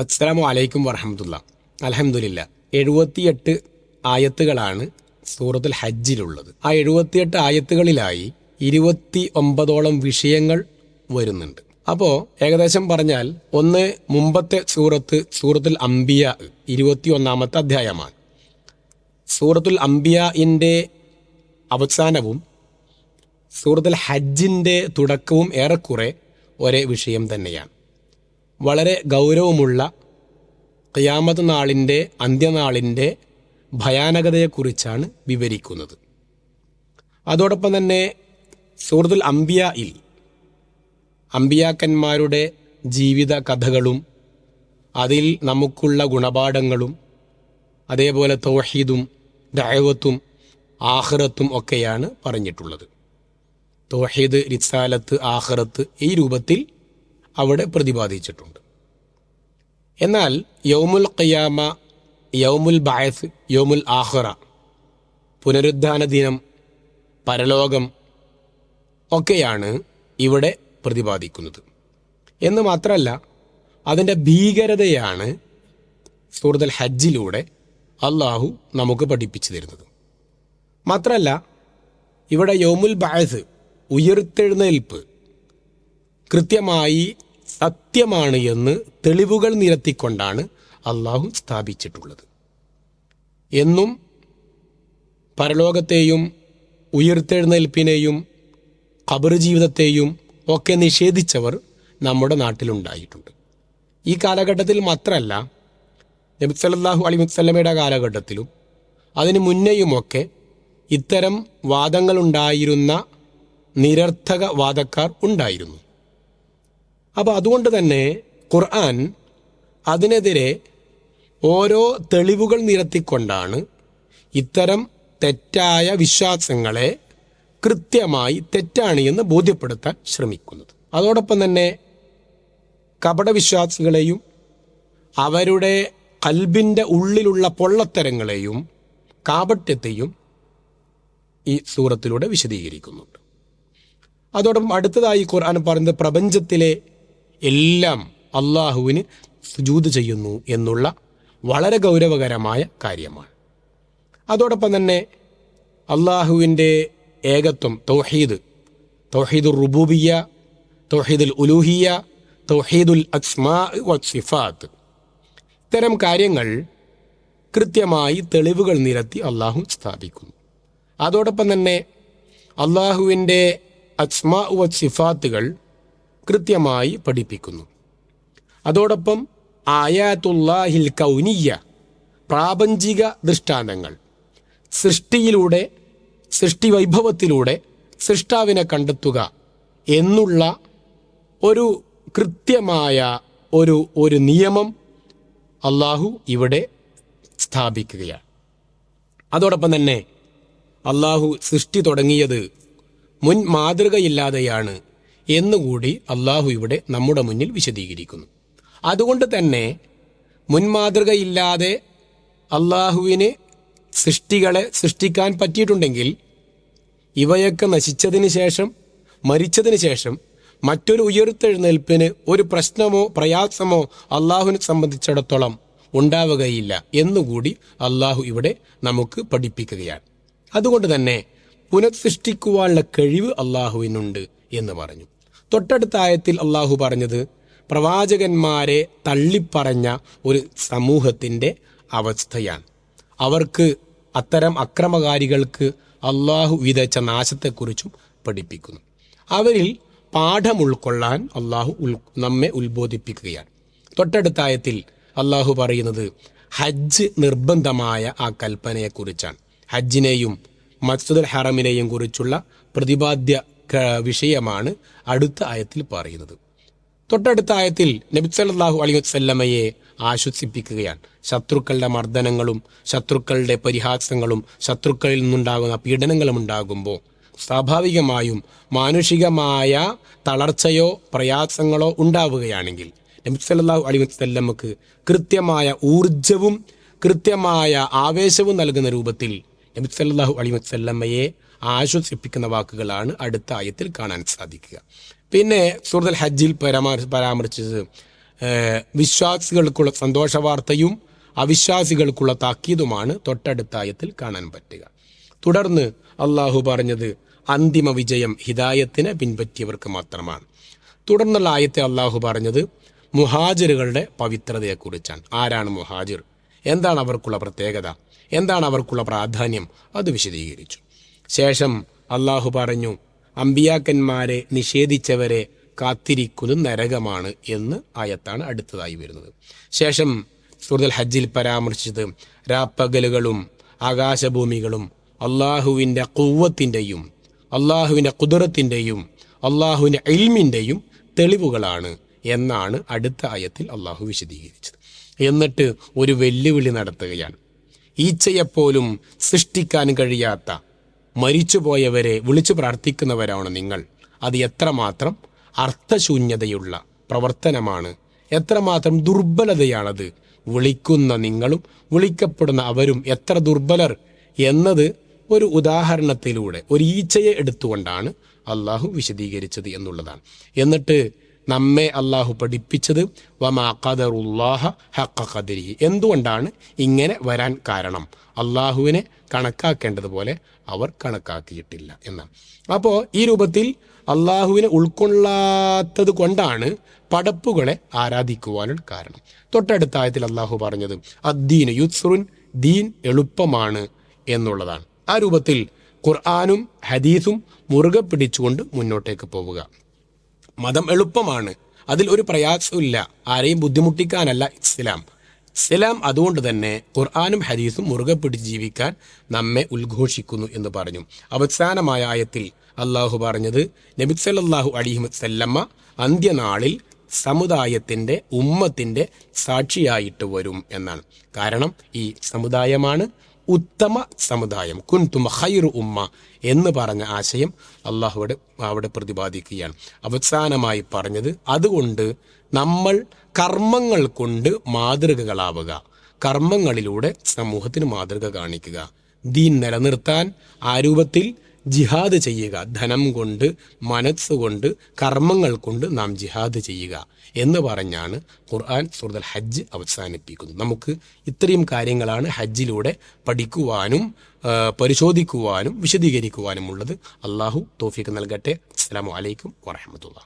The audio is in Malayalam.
അസ്സലാമു അലൈക്കും വറഹമത്തുള്ള. അലഹമുല്ല എഴുപത്തിയെട്ട് ആയത്തുകളാണ് സൂറത്തുൽ ഹജ്ജിലുള്ളത്. ആ എഴുപത്തിയെട്ട് ആയത്തുകളിലായി ഇരുപത്തി ഒമ്പതോളം വിഷയങ്ങൾ വരുന്നുണ്ട്. അപ്പോൾ ഏകദേശം പറഞ്ഞാൽ ഒന്ന് മുമ്പത്തെ സൂറത്ത് സൂറത്തുൽ അംബിയ ഇരുപത്തി ഒന്നാമത്തെ അധ്യായമാണ്. സൂറത്തുൽ അംബിയയിന്റെ അവസാനവും സൂറത്തുൽ ഹജ്ജിന്റെ തുടക്കവും ഏറെക്കുറെ ഒരേ വിഷയം തന്നെയാണ്. വളരെ ഗൗരവമുള്ള ഖിയാമത്ത് നാളിന്റെ അന്ത്യനാളിന്റെ ഭയാനകതയെക്കുറിച്ചാണ് വിവരിക്കുന്നത്. അതോടൊപ്പം തന്നെ സൂറത്തുൽ അംബിയയിൽ അംബിയാക്കന്മാരുടെ ജീവിത കഥകളും അതിൽ നമുക്കുള്ള ഗുണപാഠങ്ങളും അതേപോലെ തോഹീദും ദഅവത്തും ആഹ്റത്തും ഒക്കെയാണ് പറഞ്ഞിട്ടുള്ളത്. തോഹീദ് റിസാലത്ത് ആഹ്റത്ത് ഈ രൂപത്തിൽ അവിടെ പ്രതിപാദിച്ചിട്ടുണ്ട്. എന്നാൽ യൗമുൽ ഖിയാമ യൗമുൽ ബായസ് യൗമുൽ ആഹ്റ പുനരുദ്ധാന ദിനം പരലോകം ഒക്കെയാണ് ഇവിടെ പ്രതിപാദിക്കുന്നത്. എന്ന് മാത്രമല്ല അതിന്റെ ഭീകരതയാണ് സൂറത്തുൽ ഹജ്ജിലൂടെ അള്ളാഹു നമുക്ക് പഠിപ്പിച്ചു തരുന്നത്. മാത്രമല്ല ഇവിടെ യോമുൽ ബായസ് ഉയർത്തെഴുന്നേൽപ്പ് കൃത്യമായി സത്യമാണ് എന്ന് തെളിവുകൾ നിരത്തിക്കൊണ്ടാണ് അള്ളാഹു സ്ഥാപിച്ചിട്ടുള്ളത്. എന്നും പരലോകത്തെയും ഉയർത്തെഴുന്നേൽപ്പിനെയും ഖബർ ജീവിതത്തെയും ഒക്കെ നിഷേധിച്ചവർ നമ്മുടെ നാട്ടിലുണ്ടായിട്ടുണ്ട്. ഈ കാലഘട്ടത്തിൽ മാത്രമല്ല നബി സല്ലല്ലാഹു അലൈഹി വസല്ലമയുടെ കാലഘട്ടത്തിലും അതിന് മുന്നേയുമൊക്കെ ഇത്തരം വാദങ്ങളുണ്ടായിരുന്ന നിരർത്ഥക വാദക്കാർ ഉണ്ടായിരുന്നു. അപ്പോൾ അതുകൊണ്ട് തന്നെ ഖുർആൻ അതിനെതിരെ ഓരോ തെളിവുകൾ നിരത്തിക്കൊണ്ടാണ് ഇത്തരം തെറ്റായ വിശ്വാസങ്ങളെ കൃത്യമായി തെറ്റാണ് എന്ന് ബോധ്യപ്പെടുത്താൻ ശ്രമിക്കുന്നത്. അതോടൊപ്പം തന്നെ കപടവിശ്വാസികളെയും അവരുടെ കൽബിന്റെ ഉള്ളിലുള്ള പൊള്ളത്തരങ്ങളെയും കാപട്യത്തെയും ഈ സൂറത്തിലൂടെ വിശദീകരിക്കുന്നുണ്ട്. അതോടൊപ്പം അടുത്തതായി ഖുർആൻ പറയുന്നത് പ്രപഞ്ചത്തിലെ എല്ലാം അള്ളാഹുവിന് സുജൂത് ചെയ്യുന്നു എന്നുള്ള വളരെ ഗൗരവകരമായ കാര്യമാണ്. അതോടൊപ്പം തന്നെ അള്ളാഹുവിന്റെ ഏകത്വം തൗഹീദ് തൗഹീദുൽ റുബൂബിയ തൗഹീദുൽ ഉലൂഹിയ തൗഹീദുൽ അസ്മാ സിഫാത്ത്. ഇത്തരം കാര്യങ്ങൾ കൃത്യമായി തെളിവുകൾ നിരത്തി അള്ളാഹു സ്ഥാപിക്കുന്നു. അതോടൊപ്പം തന്നെ അള്ളാഹുവിന്റെ അസ്മാ സിഫാത്തുകൾ കൃത്യമായി പഠിപ്പിക്കുന്നു. അതോടൊപ്പം ആയാത്തുല്ലാഹിൽ കൗനിയ പ്രാപഞ്ചിക ദൃഷ്ടാന്തങ്ങൾ സൃഷ്ടിയിലൂടെ സൃഷ്ടി വൈഭവത്തിലൂടെ സൃഷ്ടാവിനെ കണ്ടെത്തുക എന്നുള്ള ഒരു കൃത്യമായ ഒരു ഒരു നിയമം അള്ളാഹു ഇവിടെ സ്ഥാപിക്കുകയാണ്. അതോടൊപ്പം തന്നെ അള്ളാഹു സൃഷ്ടി തുടങ്ങിയത് മുൻ മാതൃകയില്ലാതെയാണ് എന്നുകൂടി അള്ളാഹു ഇവിടെ നമ്മുടെ മുന്നിൽ വിശദീകരിക്കുന്നു. അതുകൊണ്ട് തന്നെ മുൻമാതൃകയില്ലാതെ അള്ളാഹുവിന് സൃഷ്ടികളെ സൃഷ്ടിക്കാൻ പറ്റിയിട്ടുണ്ടെങ്കിൽ ഇവയൊക്കെ നശിച്ചതിന് ശേഷം മരിച്ചതിന് ശേഷം മറ്റൊരു ഉയർത്തെഴുന്നേൽപ്പിന് ഒരു പ്രശ്നമോ പ്രയാസമോ അള്ളാഹുവിനെ സംബന്ധിച്ചിടത്തോളം ഉണ്ടാവുകയില്ല എന്നുകൂടി അള്ളാഹു ഇവിടെ നമുക്ക് പഠിപ്പിക്കുകയാണ്. അതുകൊണ്ട് തന്നെ പുനഃസൃഷ്ടിക്കുവാനുള്ള കഴിവ് അള്ളാഹുവിനുണ്ട് എന്ന് പറഞ്ഞു. തൊട്ടടുത്ത ആയത്തിൽ അള്ളാഹു പറഞ്ഞത് പ്രവാചകന്മാരെ തള്ളിപ്പറഞ്ഞ ഒരു സമൂഹത്തിന്റെ അവസ്ഥയാണ്. അവർക്ക് അത്തരം അക്രമകാരികൾക്ക് അള്ളാഹു വിതച്ച നാശത്തെക്കുറിച്ചും പഠിപ്പിക്കുന്നു. അവരിൽ പാഠം ഉൾക്കൊള്ളാൻ അള്ളാഹു ഉൾ നമ്മെ ഉത്ബോധിപ്പിക്കുകയാണ്. തൊട്ടടുത്തായത്തിൽ അള്ളാഹു പറയുന്നത് ഹജ്ജ് നിർബന്ധമായ ആ കൽപ്പനയെക്കുറിച്ചാണ്. ഹജ്ജിനെയും മസ്ജിദുൽ ഹറമിനെയും കുറിച്ചുള്ള പ്രതിപാദ്യ വിഷയമാണ് അടുത്ത ആയത്തിൽ പറയുന്നത്. തൊട്ടടുത്ത ആയത്തിൽ നബിസല്ലാഹു അലി വസ്ല്ലമയെ ആശ്വസിപ്പിക്കുകയാണ്. ശത്രുക്കളുടെ മർദ്ദനങ്ങളും ശത്രുക്കളുടെ പരിഹാസങ്ങളും ശത്രുക്കളിൽ നിന്നുണ്ടാകുന്ന പീഡനങ്ങളും ഉണ്ടാകുമ്പോൾ സ്വാഭാവികമായും മാനുഷികമായ തളർച്ചയോ പ്രയാസങ്ങളോ ഉണ്ടാവുകയാണെങ്കിൽ നബിസല്ലാഹു അലി വസ്ല്ലമക്ക് കൃത്യമായ ഊർജവും കൃത്യമായ ആവേശവും നൽകുന്ന രൂപത്തിൽ നബിസല്ലാഹു അലി വല്ലമയെ ആശ്വസിപ്പിക്കുന്ന വാക്കുകളാണ് അടുത്ത ആയത്തിൽ കാണാൻ സാധിക്കുക. പിന്നെ സൂറത്തുൽ ഹജ്ജിൽ പരാമർ പരാമർശിച്ചത് വിശ്വാസികൾക്കുള്ള സന്തോഷ വാർത്തയും അവിശ്വാസികൾക്കുള്ള താക്കീതുമാണ് തൊട്ടടുത്ത ആയത്തിൽ കാണാൻ പറ്റുക. തുടർന്ന് അള്ളാഹു പറഞ്ഞത് അന്തിമ വിജയം ഹിദായത്തിനെ പിൻപറ്റിയവർക്ക് മാത്രമാണ്. തുടർന്നുള്ള ആയത്തെ അള്ളാഹു പറഞ്ഞത് മുഹാജിറുകളുടെ പവിത്രതയെക്കുറിച്ചാണ്. ആരാണ് മുഹാജിർ? എന്താണ് അവർക്കുള്ള പ്രത്യേകത? എന്താണ് അവർക്കുള്ള പ്രാധാന്യം? അത് വിശദീകരിച്ചു. ശേഷം അള്ളാഹു പറഞ്ഞു അമ്പിയാക്കന്മാരെ നിഷേധിച്ചവരെ കാത്തിരിക്കുന്നത് നരകമാണ് എന്ന് ആയത്താണ് അടുത്തതായി വരുന്നത്. ശേഷം സൂറത്തുൽ ഹജ്ജിൽ പരാമർശിച്ചത് രാപ്പകലുകളും ആകാശഭൂമികളും അള്ളാഹുവിന്റെ കുവ്വത്തിന്റെയും അള്ളാഹുവിന്റെ കുതിരത്തിന്റെയും അള്ളാഹുവിന്റെ എൽമിന്റെയും തെളിവുകളാണ് എന്നാണ് അടുത്ത ആയത്തിൽ അള്ളാഹു വിശദീകരിച്ചത്. എന്നിട്ട് ഒരു വെല്ലുവിളി നടത്തുകയാണ്. ഈച്ചയെപ്പോലും സൃഷ്ടിക്കാൻ കഴിയാത്ത മരിച്ചുപോയവരെ വിളിച്ചു പ്രാർത്ഥിക്കുന്നവരാണ് നിങ്ങൾ. അത് എത്രമാത്രം അർത്ഥശൂന്യതയുള്ള പ്രവർത്തനമാണ്. എത്രമാത്രം ദുർബലതയാണത്. വിളിക്കുന്ന നിങ്ങളും വിളിക്കപ്പെടുന്ന അവരും എത്ര ദുർബലർ എന്നത് ഒരു ഉദാഹരണത്തിലൂടെ ഒരു ഈച്ചയെ എടുത്തുകൊണ്ടാണ് അള്ളാഹു വിശദീകരിച്ചത് എന്നുള്ളതാണ്. എന്നിട്ട് നമ്മെ അള്ളാഹു പഠിപ്പിച്ചത്. വമാ ഖദറുല്ലാഹ ഹഖ ഖദരി. എന്തുകൊണ്ടാണ് ഇങ്ങനെ വരാൻ കാരണം? അള്ളാഹുവിനെ കണക്കാക്കേണ്ടതുപോലെ അവർ കണക്കാക്കിയിട്ടില്ല എന്നാണ് അപ്പോൾ ഈ രൂപത്തിൽ അള്ളാഹുവിനെ ഉൾക്കൊള്ളാത്തത് കൊണ്ടാണ് പടപ്പുകളെ ആരാധിക്കുവാനുള്ള കാരണം. തൊട്ടടുത്ത ആയത്തിൽ അള്ളാഹു പറഞ്ഞത് അദ്ദീൻ യുസ്റുൻ ദീൻ എളുപ്പമാണ് എന്നുള്ളതാണ്. ആ രൂപത്തിൽ ഖുർആാനും ഹദീസും മുറുകെ പിടിച്ചുകൊണ്ട് മുന്നോട്ടേക്ക് പോവുക. മതം എളുപ്പമാണ്. അതിൽ ഒരു പ്രയാസമില്ല ആരെയും ബുദ്ധിമുട്ടിക്കാനല്ല ഇസ്ലാം. ഇസ്ലാം അതുകൊണ്ട് തന്നെ ഖുർആാനും ഹദീസും മുറുകെ പിടിച്ച് ജീവിക്കാൻ നമ്മെ ഉദ്ഘോഷിക്കുന്നു എന്ന് പറഞ്ഞു. അവസാനമായ ആയത്തിൽ അള്ളാഹു പറഞ്ഞത് നബി സല്ലല്ലാഹു അലൈഹി വസല്ലമ്മ അന്ത്യനാളിൽ സമുദായത്തിന്റെ ഉമ്മത്തിന്റെ സാക്ഷിയായിട്ട് വരും എന്നാണ്. കാരണം ഈ സമുദായമാണ് ഉത്തമ സമുദായം. കുൻതും ഹൈർ ഉമ്മ എന്ന് പറഞ്ഞ ആശയം അള്ളാഹുവിടെ അവിടെ പ്രതിപാദിക്കുകയാണ്. അവസാനമായി പറഞ്ഞത് അതുകൊണ്ട് നമ്മൾ കർമ്മങ്ങൾ കൊണ്ട് മാതൃകകളാവുക. കർമ്മങ്ങളിലൂടെ സമൂഹത്തിന് മാതൃക കാണിക്കുക. ദീൻ നിലനിർത്താൻ ആ രൂപത്തിൽ ജിഹാദ് ചെയ്യുക. ധനം കൊണ്ട് മനസ്സുകൊണ്ട് കർമ്മങ്ങൾ കൊണ്ട് നാം ജിഹാദ് ചെയ്യുക എന്ന് പറഞ്ഞാണ് ഖുർആൻ സൂറത്തുൽ ഹജ്ജ് അവസാനിപ്പിക്കുന്നത്. നമുക്ക് ഇത്രയും കാര്യങ്ങളാണ് ഹജ്ജിലൂടെ പഠിക്കുവാനും പരിശോധിക്കുവാനും വിശദീകരിക്കുവാനും ഉള്ളത് അള്ളാഹു തോഫിക്ക് നൽകട്ടെ. അസ്സാം വലൈക്കും വറഹമത്തുള്ള